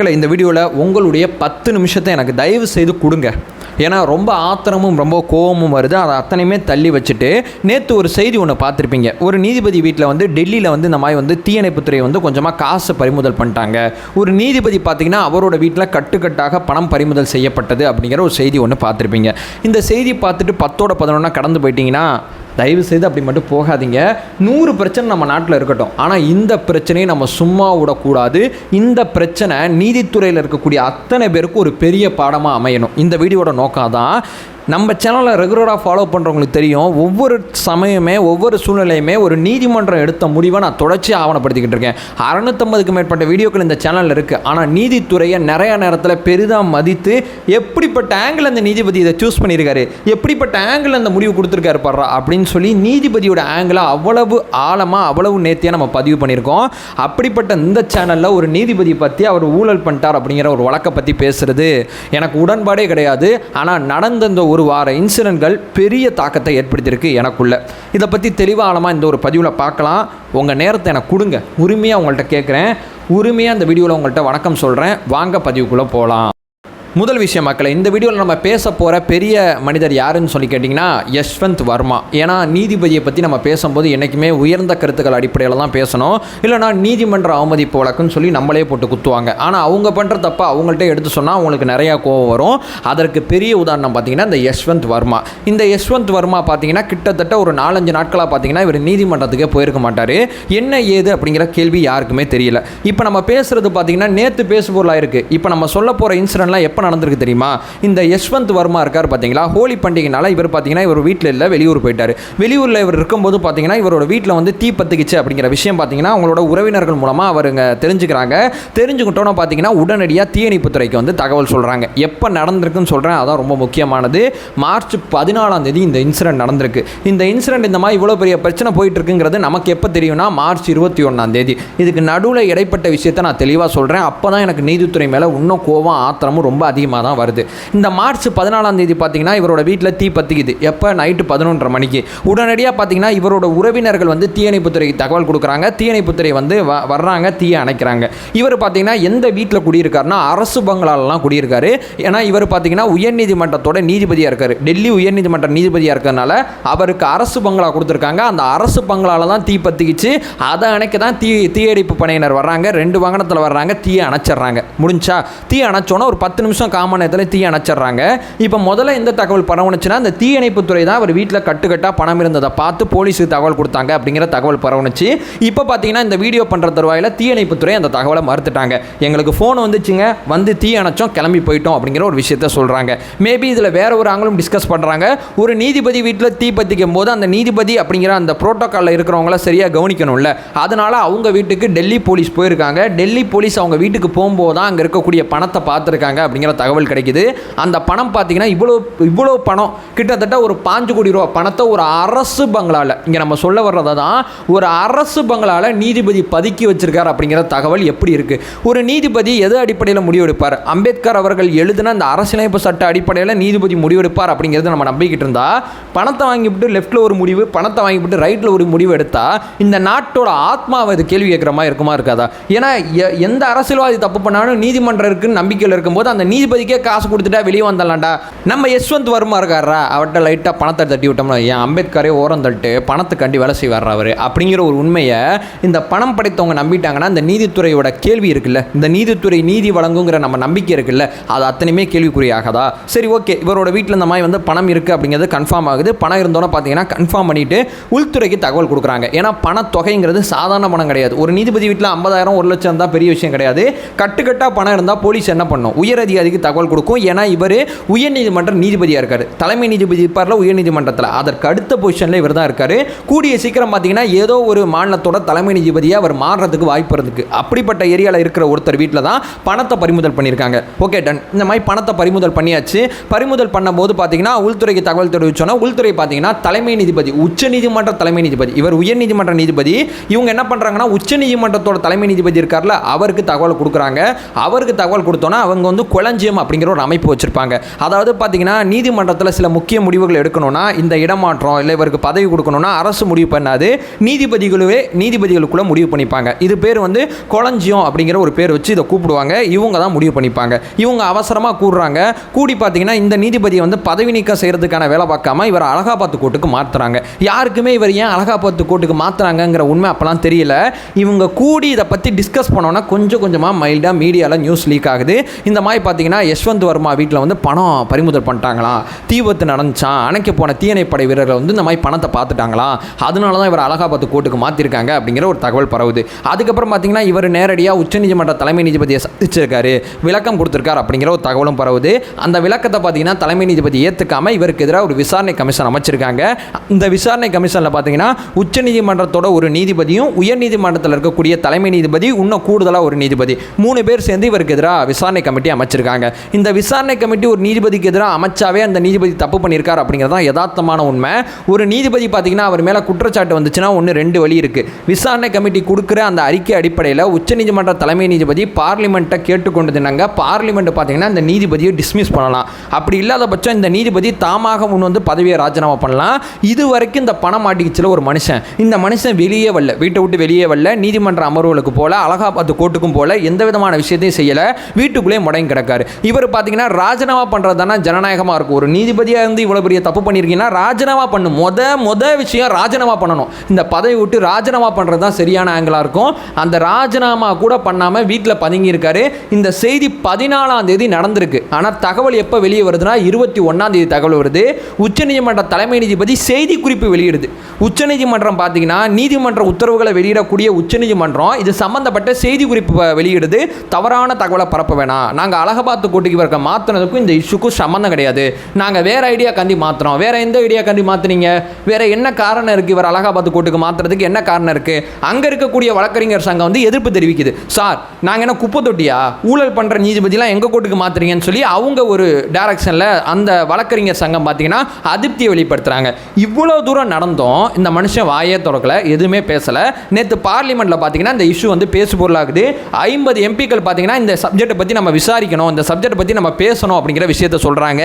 மக்களை இந்த வீடியோவில் உங்களுடைய பத்து நிமிஷத்தை எனக்கு தயவு செய்து கொடுங்க. ஏன்னா ரொம்ப ஆத்திரமும் ரொம்ப கோவமும் வருது. அதை அத்தனையுமே தள்ளி வச்சுட்டு நேற்று ஒரு செய்தி ஒன்று பார்த்துருப்பீங்க. ஒரு நீதிபதி வீட்டில் வந்து டெல்லியில் வந்து இந்த மாதிரி வந்து தீயணைப்புத்துறை வந்து கொஞ்சமாக காசு பறிமுதல் பண்ணிட்டாங்க. ஒரு நீதிபதி பார்த்தீங்கன்னா அவரோட வீட்டில் கட்டுக்கட்டாக பணம் பறிமுதல் செய்யப்பட்டது அப்படிங்கிற ஒரு செய்தி ஒன்று பார்த்துருப்பீங்க. இந்த செய்தி பார்த்துட்டு பத்தோட பதினொன்னா கடந்து போயிட்டிங்கன்னா தயவு செய்து அப்படி மட்டும் போகாதீங்க. நூறு பிரச்சனை நம்ம நாட்டில் இருக்கட்டும். ஆனால் இந்த பிரச்சனையை நம்ம சும்மா விடக்கூடாது. இந்த பிரச்சனை நீதித்துறையில் இருக்கக்கூடிய அத்தனை பேருக்கு ஒரு பெரிய பாடமாக அமையணும். இந்த வீடியோட நோக்கம் தான் நம்ம சேனலை ரெகுலராக ஃபாலோ பண்ணுறவங்களுக்கு தெரியும் ஒவ்வொரு சமயமே ஒவ்வொரு சூழ்நிலையுமே ஒரு நீதிமன்றம் எடுத்த முடிவை நான் தொடர்ச்சி ஆவணப்படுத்திக்கிட்டு இருக்கேன். அறநூற்றம்பதுக்கு மேற்பட்ட வீடியோக்கள் இந்த சேனலில் இருக்குது ஆனால் நீதித்துறையை நிறைய நேரத்தில் பெரிதாக மதித்து எப்படிப்பட்ட ஆங்கிள் அந்த நீதிபதி இதை சூஸ் பண்ணியிருக்காரு? எப்படிப்பட்ட ஆங்கிள் அந்த முடிவு கொடுத்துருக்காரு பாடுறா அப்படின்னு சொல்லி நீதிபதியோட ஆங்கிளை அவ்வளவு ஆழமாக அவ்வளவு நேர்த்தியாக நம்ம பதிவு பண்ணியிருக்கோம். அப்படிப்பட்ட இந்த சேனலில் ஒரு நீதிபதி பற்றி அவர் ஊழல் பண்ணிட்டார் அப்படிங்கிற ஒரு வழக்கை பற்றி பேசுகிறது எனக்கு உடன்பாடே கிடையாது. ஆனால் நடந்த இந்த ஒரு வார இன்சிடென்ட்கள் பெரிய தாக்கத்தை ஏற்படுத்தியிருக்கு எனக்குள்ள. இதை பற்றி தெளிவாக இந்த ஒரு பதிவில் பார்க்கலாம். உங்கள் நேரத்தை எனக்கு கொடுங்க. உரிமையாக உங்கள்கிட்ட கேட்குறேன். உரிமையாக இந்த வீடியோவில் உங்கள்கிட்ட வணக்கம் சொல்கிறேன் வாங்க பதிவுக்குள்ளே போகலாம் முதல் விஷயம் மக்களை இந்த வீடியோவில் நம்ம பேச போகிற பெரிய மனிதர் யாருன்னு சொல்லி கேட்டிங்கன்னா யஷ்வந்த் வர்மா. ஏன்னா நீதிபதியை பற்றி நம்ம பேசும்போது என்றைக்குமே உயர்ந்த கருத்துக்கள் அடிப்படையில் தான் பேசணும். இல்லைனா நீதிமன்ற அவமதிப்பு வழக்குன்னு சொல்லி நம்மளே போட்டு குத்துவாங்க. ஆனால் அவங்க பண்ணுற தப்பா அவங்கள்ட்ட எடுத்து சொன்னால் அவங்களுக்கு நிறையா கோவம் வரும். அதற்கு பெரிய உதாரணம் பார்த்தீங்கன்னா இந்த யஷ்வந்த் வர்மா. இந்த யஷ்வந்த் வர்மா பார்த்தீங்கன்னா கிட்டத்தட்ட ஒரு நாலஞ்சு நாட்களாக பார்த்தீங்கன்னா இவர் நீதிமன்றத்துக்கே போயிருக்க மாட்டார். என்ன ஏது அப்படிங்கிற கேள்வி யாருக்குமே தெரியல. இப்போ நம்ம பேசுகிறது பார்த்தீங்கன்னா நேற்று பேசுபொருளாக இருக்குது இப்போ நம்ம சொல்ல போகிற இன்சிடென்ட்லாம் எப்போ நடந்திருக்கு தெரியுமா? இந்த யஷ்வந்த் வர்மா இருக்கார் பார்த்தீங்களா ஹோலி பண்டிகைனால இவர் பார்த்தீங்கன்னா இவர் வீட்டில் இல்லை வெளியூர் போயிட்டார். வெளியூரில் இவர் இருக்கும்போது பார்த்தீங்கன்னா இவரோட வீட்டில் வந்து தீ பத்துக்குச்சு அப்படிங்கிற விஷயம் பார்த்தீங்கன்னா அவங்களோட உறவினர்கள் மூலமாக அவருங்க தெரிஞ்சுக்கிறாங்க. தெரிஞ்சுக்கிட்டோன்னு பார்த்தீங்கன்னா உடனடியாக தீயணைப்புத்துறைக்கு வந்து தகவல் சொல்கிறாங்க எப்போ நடந்திருக்குன்னு சொல்கிறேன் அதான் ரொம்ப முக்கியமானது. மார்ச் பதினாலாம் தேதி இந்த இன்சிடென்ட் நடந்திருக்கு. இந்த இன்சிடென்ட் இந்த மாதிரி இவ்வளோ பெரிய பிரச்சனை போயிட்டு இருக்குங்கிறது நமக்கு எப்போ தெரியும்னா மார்ச் இருபத்தி ஒன்றாம் தேதி. இதுக்கு நடுவில் இடைப்பட்ட விஷயத்தை நான் தெளிவாக சொல்கிறேன் அப்போ தான் எனக்கு நீதித்துறை மேலே இன்னும் கோவம் ஆத்திரமும் ரொம்ப அதிகமாக தான் வருது. இந்த மார்ச் பதினாலாம் தேதி பார்த்தீங்கன்னா இவரோட வீட்டில் தீ பற்றிக்குது எப்போ? நைட்டு பதினொன்றரை மணிக்கு. உடனடியாக பார்த்தீங்கன்னா இவரோட உறவினர்கள் வந்து தீயணைப்புத்துறைக்கு தகவல் கொடுக்குறாங்க. தீயணைப்புத்துறை வந்து வ வர்றாங்க தீயை அணைக்கிறாங்க. இவர் பார்த்தீங்கன்னா எந்த வீட்டில் குடியிருக்காருன்னா அரசு பங்களாலெலாம் குடியிருக்காரு. ஏன்னா இவர் பார்த்தீங்கன்னா உயர்நீதிமன்றத்தோட நீதிபதியாக இருக்கார். டெல்லி உயர்நீதிமன்ற நீதிபதியாக இருக்கிறதுனால அவருக்கு அரசு பங்களா கொடுத்துருக்காங்க. அந்த அரசு பங்களால தான் தீ பற்றிக்கிச்சு அதை அணைக்க தான் தீ தீயணைப்பு பணியினர் வர்றாங்க. ரெண்டு வாகனத்தில் வர்றாங்க. தீயை அணைச்சிட்றாங்க. முடிஞ்சா. தீ அணைச்சோன்னா ஒரு பத்து நிமிஷம் காமன் இடத்துல தீ அணைச்சிட்றாங்க. இப்போ முதல்ல எந்த தகவல் பரவணுச்சுன்னா அந்த தீயணைப்பு துறை தான் அவர் வீட்டில் கட்டுக்கட்டாக பணம் இருந்ததை பார்த்து போலீஸுக்கு தகவல் கொடுத்தாங்க அப்படிங்கிற தகவல் பரவணுச்சு இப்போ பார்த்தீங்கன்னா இந்த வீடியோ பண்ணுற தருவாயில் தீயணைப்புத்துறை அந்த தகவலை மறுத்துட்டாங்க. எங்களுக்கு ஃபோன் வந்துச்சுங்க வந்து தீ அணைச்சோம் கிளம்பி போயிட்டோம் அப்படிங்கிற ஒரு விஷயத்த சொல்கிறாங்க மேபி இதில் வேற ஒரு ஆங்களும் டிஸ்கஸ் பண்ணுறாங்க ஒரு நீதிபதி வீட்டில் தீ பற்றிக்கும் போது அந்த நீதிபதி அப்படிங்கிற அந்த ப்ரோட்டோக்காலில் இருக்கிறவங்கள சரியாக கவனிக்கணும்ல. அதனால அவங்க வீட்டுக்கு டெல்லி போலீஸ் போயிருக்காங்க. டெல்லி போலீஸ் அவங்க வீட்டுக்கு போகும்போது தான் அங்கே இருக்கக்கூடிய பணத்தை பார்த்துருக்காங்க அப்படிங்கிற தகவல் கிடைக்குது. அந்த பணம் பார்த்தீங்கன்னா இவ்வளோ இவ்வளோ பணம். கிட்டத்தட்ட ஒரு பாஞ்சு கோடி ரூபா பணத்தை ஒரு அரசு பங்களாவில் இங்கே நம்ம சொல்ல வர்றதை தான் ஒரு அரசு பங்களாவில் நீதிபதி பதுக்கி வச்சிருக்கார் அப்படிங்கிற தகவல் எப்படி இருக்குது ஒரு நீதிபதி எது அடிப்படையில் முடிவெடுப்பார்? அம்பேத்கர் அவர்கள் எழுதின அந்த அரசியலமைப்பு சட்ட அடிப்படையில் நீதிபதி முடிவெடுப்பார் அப்படிங்கிறது நம்ம நம்பிக்கிட்டு இருந்தால் பணத்தை வாங்கிவிட்டு லெஃப்ட்டில் ஒரு முடிவு பணத்தை வாங்கிவிட்டு ரைட்டில் ஒரு முடிவு எடுத்தால் இந்த நாட்டோட ஆத்மாவை இது கேள்வி கேட்குற மாதிரி இருக்குமா இருக்காதா? ஏன்னா எந்த அரசியல்வாதி தப்பு பண்ணாலும் நீதிமன்றம் இருக்குன்னு நம்பிக்கையில் இருக்கும்போது அந்த நீதிபதிக்கே காசு கொடுத்துட்டா வெளியே வந்துடலாம்டா நம்ம யஸ்வந்த் வர்மா இருக்காரா அவர்கிட்ட லைட்டாக பணத்தை தட்டி விட்டோம்னா ஏன் அம்பேத்கரே ஓரம் தட்டு பணத்துக்காண்டி வேலை செய்வார் அவர்? அப்படிங்கிற ஒரு உண்மையை இந்த பணம் படைத்தவங்க நம்பிட்டாங்கன்னா இந்த நீதித்துறையோட கேள்வி இருக்குல்ல. இந்த நீதித்துறை நீதி வழங்குங்கிற நம்ம நம்பிக்கை இருக்குல்ல. அது அத்தனையுமே கேள்விக்குறியாகதா சரி ஓகே. இவரோட வீட்டில் இந்த மாதிரி வந்து பணம் இருக்குது அப்படிங்கிறது கன்ஃபார்ம் ஆகுது. பணம் இருந்தோன்னே பார்த்தீங்கன்னா கன்ஃபார்ம் பண்ணிட்டு உள்துறைக்கு தகவல் கொடுக்குறாங்க. ஏன்னா பணத்தொகைங்கிறது சாதாரண பணம் கிடையாது. ஒரு நீதிபதி வீட்டில் ஐம்பதாயிரம் ஒரு லட்சம் தான் பெரிய விஷயம் கிடையாது. கட்டுக்கட்டாக பணம் இருந்தால் போலீஸ் என்ன பண்ணும்? உயர் நீதிபதிக்கு தகவல் கொடுக்கும். ஏன்னா இவர் உயர்நீதிமன்ற நீதிபதியாக இருக்கார். தலைமை நீதிபதி இருப்பார்ல உயர்நீதிமன்றத்தில். அதற்கு அடுத்த பொசிஷனில் இவர் தான் இருக்கார். கூடிய சீக்கிரம் பார்த்தீங்கன்னா ஏதோ ஒரு மாநிலத்தோட தலைமை நீதிபதியாக அவர் மாறுறதுக்கு வாய்ப்பு இருக்கு. அப்படிப்பட்ட ஏரியாவில் இருக்கிற ஒருத்தர் வீட்டில் தான் பணத்தை பறிமுதல் பண்ணியிருக்காங்க ஓகே டன் இந்த மாதிரி பணத்தை பறிமுதல் பண்ணியாச்சு. பறிமுதல் பண்ணும்போது பார்த்தீங்கன்னா உள்துறைக்கு தகவல் தெரிவிச்சோன்னா உள்துறை பார்த்தீங்கன்னா தலைமை நீதிபதி உச்ச நீதிமன்ற தலைமை நீதிபதி இவர் உயர்நீதிமன்ற நீதிபதி. இவங்க என்ன பண்ணுறாங்கன்னா உச்ச நீதிமன்றத்தோட தலைமை நீதிபதி இருக்கார்ல அவருக்கு தகவல் கொடுக்குறாங்க. அவருக்கு தகவல் கொடுத்தோன்னா அவங்க வந்து குழஞ்ச களஞ்சியம் அப்படிங்கிற ஒரு அமைப்பு வச்சுருப்பாங்க. அதாவது பார்த்தீங்கன்னா நீதிமன்றத்தில் சில முக்கிய முடிவுகள் எடுக்கணும்னா இந்த இடமாற்றம் இல்லை இவருக்கு பதவி கொடுக்கணும்னா அரசு முடிவு பண்ணாது. நீதிபதிகளுவே நீதிபதிகளுக்குள்ள முடிவு பண்ணிப்பாங்க. இது பேர் வந்து கொளஞ்சியம் அப்படிங்கிற ஒரு பேர் வச்சு இதை கூப்பிடுவாங்க. இவங்க தான் முடிவு பண்ணிப்பாங்க. இவங்க அவசரமாக கூடுறாங்க. கூடி பார்த்தீங்கன்னா இந்த நீதிபதியை வந்து பதவி நீக்கம் செய்கிறதுக்கான வேலை பார்க்காம இவர் அலகாபாத்து கோர்ட்டுக்கு மாற்றுறாங்க யாருக்குமே இவர் ஏன் அலகாபாத்து கோர்ட்டுக்கு மாற்றுறாங்கங்கிற உண்மை அப்போலாம் தெரியல. இவங்க கூடி இதை பற்றி டிஸ்கஸ் பண்ணோன்னா கொஞ்சம் கொஞ்சமாக மைல்டாக மீடியாவில் நியூஸ் லீக் ஆகுது. இந்த மாதிரி பார்த்தீங்கன்னா யஷ்வந்த் வர்மா வீட்டில் வந்து பணம் பறிமுதல் பண்ணிட்டாங்களாம் தீ விபத்து நடந்துச்சான் அணைக்க போன தீயணைப்படை வீரர்கள் வந்து இந்த மாதிரி பணத்தை பார்த்துட்டாங்களாம் அதனால தான் இவர் அலகாபாத் கோர்ட்டுக்கு மாற்றிருக்காங்க அப்படிங்கிற ஒரு தகவல் பரவுது. அதுக்கப்புறம் பார்த்தீங்கன்னா இவர் நேரடியாக உச்சநீதிமன்ற தலைமை நீதிபதியை சந்திச்சிருக்காரு. விளக்கம் கொடுத்துருக்காரு அப்படிங்கிற ஒரு தகவலும் பரவுது. அந்த விளக்கத்தை பார்த்தீங்கன்னா தலைமை நீதிபதி ஏற்றுக்காம இவருக்கு எதிராக ஒரு விசாரணை கமிஷன் அமைச்சிருக்காங்க. இந்த விசாரணை கமிஷனில் பார்த்தீங்கன்னா உச்சநீதிமன்றத்தோட ஒரு நீதிபதியும் உயர்நீதிமன்றத்தில் இருக்கக்கூடிய தலைமை நீதிபதி இன்னும் கூடுதலாக ஒரு நீதிபதி. மூணு பேர் சேர்ந்து இவருக்கு எதிராக விசாரணை கமிட்டி அமைச்சிருக்காங்க. இந்த விசாரணை கமிட்டி ஒரு நீதிபதிக்கு எதிராக அமைச்சாவே அந்த நீதிபதி தப்பு பண்ணியிருக்கார் அப்படிங்கிறது தான் யதார்த்தமான உண்மை. ஒரு நீதிபதி பார்த்தீங்கன்னா அவர் மேலே குற்றச்சாட்டு வந்துச்சுன்னா ஒன்று ரெண்டு வழி இருக்குது விசாரணை கமிட்டி கொடுக்குற அந்த அறிக்கை அடிப்படையில் உச்சநீதிமன்ற தலைமை நீதிபதி பார்லிமெண்ட்டை கேட்டுக்கொண்டதுனாங்க பார்லிமெண்ட் பார்த்தீங்கன்னா இந்த நீதிபதியை டிஸ்மிஸ் பண்ணலாம். அப்படி இல்லாத பட்சம் இந்த நீதிபதி தாமாக முன் வந்து பதவியை ராஜினாமா பண்ணலாம். இது வரைக்கும் இந்த பணம் மாட்டிக்கிச்சில் ஒரு மனுஷன். இந்த மனுஷன் வெளியே வரல. வீட்டை விட்டு வெளியே வரல. நீதிமன்ற அமர்வுகளுக்கு போல அலகாபாத் கோர்ட்டுக்கும் போல எந்த விதமான விஷயத்தையும் செய்யலை. வீட்டுக்குள்ளே முடங்கி கிடக்காரு. இவர் பார்த்தீங்கன்னா ராஜினாமா பண்ணுறது தானே ஜனநாயகமாக இருக்கும். ஒரு நீதிபதியாக இருந்து இவ்வளோ பெரிய தப்பு பண்ணியிருக்கீங்கன்னா ராஜினாமா பண்ணும் மொத மொத விஷயம் ராஜினாமா பண்ணணும். இந்த பதவி விட்டு ராஜினாமா பண்ணுறது தான் சரியான ஆங்கிளாக இருக்கும். அந்த ராஜினாமா கூட பண்ணாமல் வீட்டில் பதுங்கி இருக்காரு இந்த செய்தி பதினாலாம் தேதி நடந்திருக்கு. ஆனால் தகவல் எப்போ வெளியே வருதுன்னா இருபத்தி ஒன்றாம் தேதி தகவல் வருது. உச்சநீதிமன்ற தலைமை நீதிபதி செய்தி குறிப்பு வெளியிடுது. உச்சநீதிமன்றம் பார்த்தீங்கன்னா நீதிமன்ற உத்தரவுகளை வெளியிடக்கூடிய உச்சநீதிமன்றம் இது சம்பந்தப்பட்ட செய்தி குறிப்பு வெளியிடுது. தவறான தகவலை பரப்ப வேணாம். நாங்கள் காப்பாற்று கூட்டுக்கு இவருக்கு மாற்றினதுக்கும் இந்த இஷ்யூக்கும் சம்மந்தம் கிடையாது. நாங்கள் வேற ஐடியா கண்டி மாற்றுறோம் வேறு எந்த ஐடியா கண்டி மாற்றுனீங்க வேறு என்ன காரணம் இருக்குது இவர் அலகாபாத் கோட்டுக்கு மாற்றுறதுக்கு என்ன காரணம் இருக்குது அங்கே இருக்கக்கூடிய வழக்கறிஞர் சங்கம் வந்து எதிர்ப்பு தெரிவிக்குது. சார் நாங்கள் என்ன குப்பை தொட்டியா? ஊழல் பண்ணுற நீதிபதிலாம் எங்கள் கோட்டுக்கு மாற்றுறீங்கன்னு சொல்லி அவங்க ஒரு டைரக்ஷனில் அந்த வழக்கறிஞர் சங்கம் பார்த்தீங்கன்னா அதிருப்தியை வெளிப்படுத்துகிறாங்க இவ்வளோ தூரம் நடந்தோம். இந்த மனுஷன் வாயே திறக்கல எதுவுமே பேசலை. நேற்று பார்லிமெண்ட்டில் பார்த்தீங்கன்னா இந்த இஷ்யூ வந்து பேசு பொருளாகுது ஐம்பது எம்பிக்கள் பார்த்தீங்கன்னா இந்த சப்ஜெக்ட்டை பற்றி நம்ம விசாரிக்கணும். இந்த சப்ஜெக்ட்டை பற்றி நம்ம பேசணும் அப்படிங்கிற விஷயத்த சொல்கிறாங்க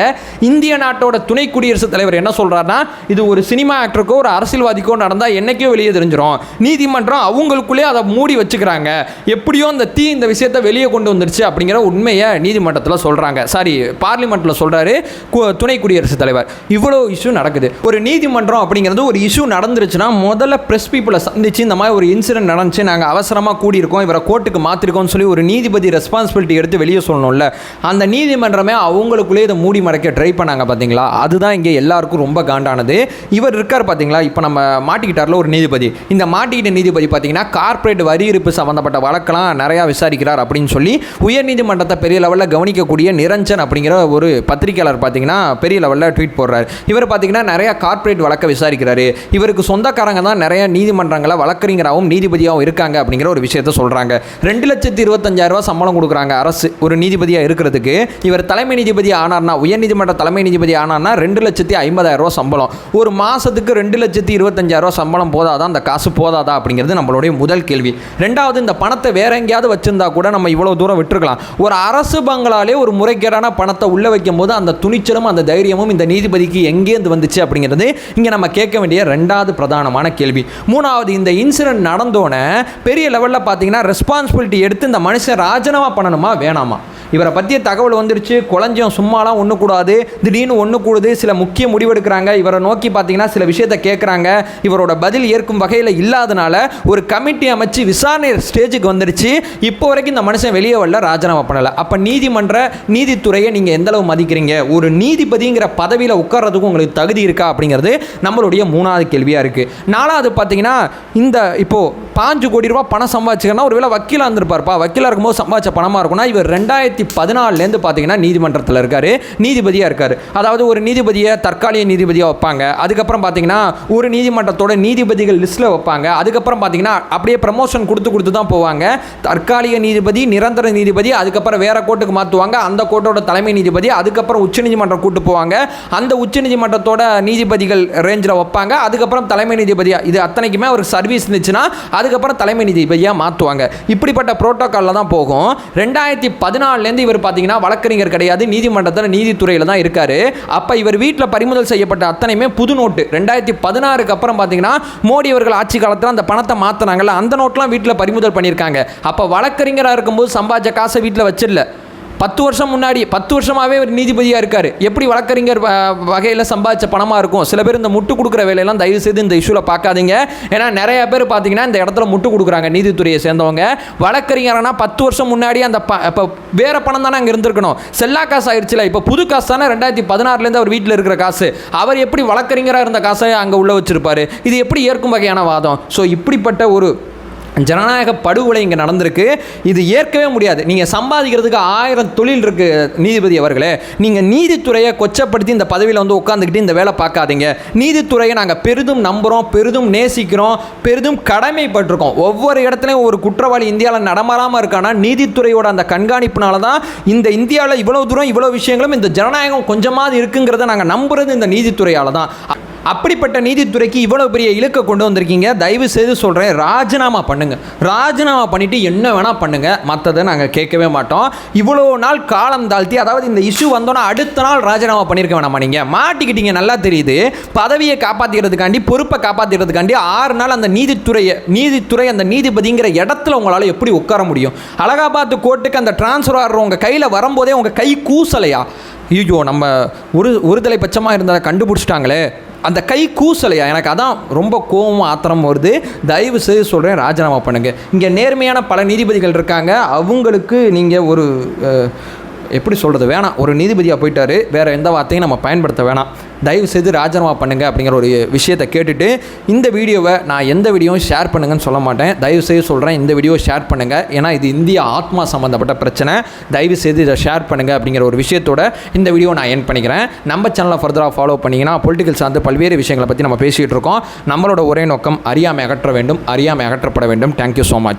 இந்திய நாட்டோட துணை குடியரசுத் தலைவர் என்ன சொல்கிறாருன்னா இது ஒரு சினிமா ஆக்டருக்கோ ஒரு அரசியல்வாதிக்கோ நடந்தால் என்னைக்கோ வெளியே தெரிஞ்சிடும் நீதிமன்றம் அவங்களுக்குள்ளே அதை மூடி வச்சுக்கிறாங்க. எப்படியோ அந்த தீ இந்த விஷயத்தை வெளியே கொண்டு வந்துருச்சு அப்படிங்கிற உண்மையை நீதிமன்றத்தில் சொல்கிறாங்க சாரி பார்லிமெண்ட்டில் சொல்கிறாரு துணை குடியரசுத் தலைவர். இவ்வளோ இஷ்யூ நடக்குது. ஒரு நீதிமன்றம் அப்படிங்கிறது ஒரு இஷ்யூ நடந்துருச்சுன்னா முதல்ல ப்ரெஸ் பீப்புளை சந்திச்சு இந்த மாதிரி ஒரு இன்சிடென்ட் நடந்துச்சு நாங்கள் அவசரமாக கூடியிருக்கோம் இவரை கோர்ட்டுக்கு மாற்றிருக்கோம்னு சொல்லி ஒரு நீதிபதி ரெஸ்பான்சிபிலிட்டி எடுத்து வெளியே சொல்லணும்ல. அந்த நீதிமன்றமே அவங்களுக்குள்ளே இதை மூடி மறைக்க ட்ரை பண்ணாங்க பார்த்தீங்களா அதுதான் இங்கே எல்லாருக்கும் ரொம்ப காண்டானது. இவர் இருக்கார் பார்த்தீங்களா இப்போ நம்ம மாட்டிக்கிட்டார்ல ஒரு நீதிபதி. இந்த மாட்டிக்கிட்ட நீதிபதி பார்த்தீங்கன்னா கார்ப்பரேட் வரி இருப்பு சம்மந்தப்பட்ட வழக்கெல்லாம் நிறையா விசாரிக்கிறார் அப்படின்னு சொல்லி உயர்நீதிமன்றத்தை பெரிய லெவலில் கவனிக்கக்கூடிய நிரஞ்சன் அப்படிங்கிற ஒரு பத்திரிகையாளர் பார்த்தீங்கன்னா பெரிய லெவலில் ட்வீட் போடுறார். இவர் பார்த்தீங்கன்னா நிறையா கார்ப்பரேட் வழக்கை விசாரிக்கிறாரு. இவருக்கு சொந்தக்காரங்க தான் நிறைய நீதிமன்றங்களை வழக்கறிஞராகவும் நீதிபதியாகவும் இருக்காங்க அப்படிங்கிற ஒரு விஷயத்த சொல்கிறாங்க ரெண்டு லட்சத்தி இருபத்தஞ்சாயிரம் சம்பளம் கொடுக்குறாங்க அரசு ஒரு நீதிபதியாக இருக்கிறதுக்கு இவர் தலைமை நீதிபதி ஆனார்னா உயர்நீதிமன்ற தலைமை நீதிபதி ஆனார்னா ரெண்டு லட்சத்தி ஐம்பதாயிரம் ரூபா சம்பளம். ஒரு மாதத்துக்கு ரெண்டு லட்சத்தி இருபத்தஞ்சாயிரம் ரூபா சம்பளம் போதாதான் அந்த காசு போதாதா? அப்படிங்கிறது நம்மளுடைய முதல் கேள்வி. ரெண்டாவது இந்த பணத்தை வேற எங்கேயாவது வச்சிருந்தா கூட நம்ம இவ்வளோ தூரம் விட்டுருக்கலாம். ஒரு அரசு பங்களாலே ஒரு முறைகேடான பணத்தை உள்ள வைக்கும் போது அந்த துணிச்சலும் அந்த தைரியமும் இந்த நீதிபதிக்கு எங்கேருந்து வந்துச்சு அப்படிங்கிறது இங்கே நம்ம கேட்க வேண்டிய ரெண்டாவது பிரதானமான கேள்வி. மூணாவது இந்த இன்சிடென்ட் நடந்தோன்னே பெரிய லெவலில் பார்த்தீங்கன்னா ரெஸ்பான்சிபிலிட்டி எடுத்து இந்த மனுஷன் ராஜினாமா பண்ணணுமா? வேணாமா? இவரை பற்றிய தகவல் வந்துருச்சு. குழஞ்சம் சும்மாலாம் ஒன்று கூடாது. திடீர்னு ஒன்று கூடுது. சில முக்கிய முடிவெடுக்கிறாங்க. இவரை நோக்கி பார்த்தீங்கன்னா சில விஷயத்தை கேட்குறாங்க இவரோட பதில் ஏற்கும் வகையில் இல்லாதனால ஒரு கமிட்டி அமைச்சு விசாரணை ஸ்டேஜுக்கு வந்துருச்சு. இப்போ வரைக்கும் இந்த மனுஷன் வெளியே வரல ராஜினாமா பண்ணலை. அப்போ நீதிமன்ற நீதித்துறையை நீங்கள் எந்த அளவு மதிக்கிறீங்க? ஒரு நீதிபதிங்கிற பதவியில் உட்கார்றதுக்கும் உங்களுக்கு தகுதி இருக்கா அப்படிங்கிறது நம்மளுடைய மூணாவது கேள்வியாக இருக்குது நாலாவது பார்த்தீங்கன்னா இந்த இப்போது பாஞ்சு கோடி ரூபா பணம் சம்பாதிச்சுக்கன்னா ஒருவேளை வக்கீலாக இருந்திருப்பார்ப்பா. வக்கீலாக இருக்கும்போது சம்பாதிச்ச பணமாக இருக்கும்னா இவர் ரெண்டாயிரத்தி பதினாலுலேருந்து பார்த்தீங்கன்னா நீதிமன்றத்தில் இருக்கார். நீதிபதியாக இருக்கார். அதாவது ஒரு நீதிபதியை தற்காலிக நீதிபதியாக வைப்பாங்க. அதுக்கப்புறம் பார்த்தீங்கன்னா ஒரு நீதிமன்றத்தோட நீதிபதிகள் லிஸ்ட்டில் வைப்பாங்க. அதுக்கப்புறம் பார்த்தீங்கன்னா அப்படியே ப்ரமோஷன் கொடுத்து கொடுத்து தான் போவாங்க. தற்காலிக நீதிபதி நிரந்தர நீதிபதி அதுக்கப்புறம் வேறு கோர்ட்டுக்கு மாற்றுவாங்க அந்த கோர்ட்டோட தலைமை நீதிபதி அதுக்கப்புறம் உச்சநீதிமன்றம் கூட்டு போவாங்க. அந்த உச்சநீதிமன்றத்தோட நீதிபதிகள் ரேஞ்சில் வைப்பாங்க. அதுக்கப்புறம் தலைமை நீதிபதியாக இது அத்தனைக்குமே ஒரு சர்வீஸ் இருந்துச்சுன்னா அதுக்கப்புறம் தலைமை நீதிபதியாக மாற்றுவாங்க இப்படிப்பட்ட புரோட்டோக்காலில் தான் போகும். ரெண்டாயிரத்தி பதினாலேருந்து இவர் பார்த்தீங்கன்னா வழக்கறிஞர் கிடையாது. நீதிமன்றத்தில் நீதித்துறையில் தான் இருக்கார். அப்போ இவர் வீட்டில் பறிமுதல் செய்யப்பட்ட அத்தனையுமே புது நோட்டு. ரெண்டாயிரத்தி பதினாறுக்கு அப்புறம் பார்த்தீங்கன்னா மோடி அவர்கள் ஆட்சி காலத்தில் அந்த பணத்தை மாற்றினாங்கல்ல அந்த நோட்லாம் வீட்டில் பறிமுதல் பண்ணியிருக்காங்க. அப்போ வழக்கறிஞராக இருக்கும்போது சம்பாதிச்ச காசை வீட்டில் வச்சிடல. பத்து வருஷம் முன்னாடி பத்து வருஷமாகவே ஒரு நீதிபதியாக இருக்கார். எப்படி வழக்கறிஞர் வகையில் சம்பாதிச்ச பணமாக இருக்கும்? சில பேர் இந்த முட்டு கொடுக்குற வேலையெல்லாம் தயவு செய்து இந்த இஷ்யூவில் பார்க்காதீங்க. ஏன்னா நிறைய பேர் பார்த்தீங்கன்னா இந்த இடத்துல முட்டு கொடுக்குறாங்க நீதித்துறையை சேர்ந்தவங்க. வழக்கறிஞரானா பத்து வருஷம் முன்னாடி அந்த ப இப்போ வேறு பணம் தானே அங்கே இருந்திருக்கணும். செல்லா காசு ஆயிடுச்சுல இப்போ புது காசு தானே ரெண்டாயிரத்தி பதினாறுலேருந்து அவர் வீட்டில் இருக்கிற காசு. அவர் எப்படி வழக்கறிஞராக இருந்த காசை அங்கே உள்ளே வச்சிருப்பார்? இது எப்படி ஏற்கும் வகையான வாதம்? ஸோ இப்படிப்பட்ட ஒரு ஜனநாயக படுகொலை இங்கே நடந்திருக்கு. இது ஏற்கவே முடியாது. நீங்கள் சம்பாதிக்கிறதுக்கு ஆயிரம் தொழில் இருக்குது நீதிபதி அவர்களே. நீங்கள் நீதித்துறையை கொச்சப்படுத்தி இந்த பதவியில் வந்து உட்காந்துக்கிட்டு இந்த வேலை பார்க்காதீங்க. நீதித்துறையை நாங்கள் பெரிதும் நம்புகிறோம் பெரிதும் நேசிக்கிறோம் பெரிதும் கடமைப்பட்டிருக்கோம். ஒவ்வொரு இடத்துலையும் ஒரு குற்றவாளி இந்தியாவில் நடமாறாமல் இருக்கானா? நீதித்துறையோட அந்த கண்காணிப்புனால தான் இந்த இந்தியாவில் இவ்வளோ தூரம் இவ்வளோ விஷயங்களும் இந்த ஜனநாயகம் கொஞ்சமாவது இருக்குங்கிறத நாங்கள் நம்புறது இந்த நீதித்துறையால் தான். அப்படிப்பட்ட நீதித்துறைக்கு இவ்வளோ பெரிய இலக்கை கொண்டு வந்திருக்கீங்க. தயவு செய்து சொல்கிறேன் ராஜினாமா பண்ணுங்கள் ராஜினாமா பண்ணிவிட்டு என்ன வேணால் பண்ணுங்கள் மற்றதை நாங்கள் கேட்கவே மாட்டோம். இவ்வளோ நாள் காலம் தாழ்த்தி அதாவது இந்த இஷ்யூ வந்தோன்னா அடுத்த நாள் ராஜினாமா பண்ணியிருக்க வேணாமா நீங்கள் மாட்டிக்கிட்டீங்க நல்லா தெரியுது. பதவியை காப்பாற்றிக்கிறதுக்காண்டி பொறுப்பை காப்பாற்றிக்கிறதுக்காண்டி ஆறு நாள் அந்த நீதித்துறையை நீதித்துறை அந்த நீதிபதிங்கிற இடத்துல உங்களால் எப்படி உட்கார முடியும்? அலகாபாத் கோர்ட்டுக்கு அந்த டிரான்ஸ்ஃபர் ஆடுற உங்கள் கையில் வரும்போதே உங்கள் கை கூசலையா? ஐயோ நம்ம ஒரு ஒருதலை பட்சமாக இருந்ததை கண்டுபிடிச்சிட்டாங்களே. அந்த கை கூசலையா? எனக்கு அதான் ரொம்ப கோவம் ஆத்திரம் வருது. தயவு செய்து சொல்கிறேன் ராஜினாமா பண்ணுங்க. இங்கே நேர்மையான பல நீதிபதிகள் இருக்காங்க. அவங்களுக்கு நீங்கள் ஒரு எப்படி சொல்கிறது வேணாம். ஒரு நீதிபதியாக போயிட்டாரு. வேறு எந்த வார்த்தையும் நம்ம பயன்படுத்த வேணாம். தயவு செய்து ராஜினாமா பண்ணுங்க அப்படிங்கிற ஒரு விஷயத்தை கேட்டுட்டு இந்த வீடியோவை நான் எந்த வீடியோவும் ஷேர் பண்ணுங்கன்னு சொல்ல மாட்டேன். தயவு செய்து சொல்கிறேன் இந்த வீடியோ ஷேர் பண்ணுங்கள் ஏன்னா இது இந்திய ஆத்மா சம்மந்தப்பட்ட பிரச்சனை. தயவு செய்து இதை ஷேர் பண்ணுங்கள் அப்படிங்கிற ஒரு விஷயத்தோட இந்த வீடியோ நான் என் பண்ணிக்கிறேன். நம்ம சேனலை ஃபர்தராக ஃபாலோ பண்ணிங்கன்னா பொலிட்டிக்கல் சார்ந்து பல்வேறு விஷயங்களை பற்றி நம்ம பேசிகிட்டு இருக்கோம். நம்மளோட ஒரே நோக்கம் அறியாமை அகற்ற வேண்டும் அறியாமை அகற்றப்பட வேண்டும். Thank you so much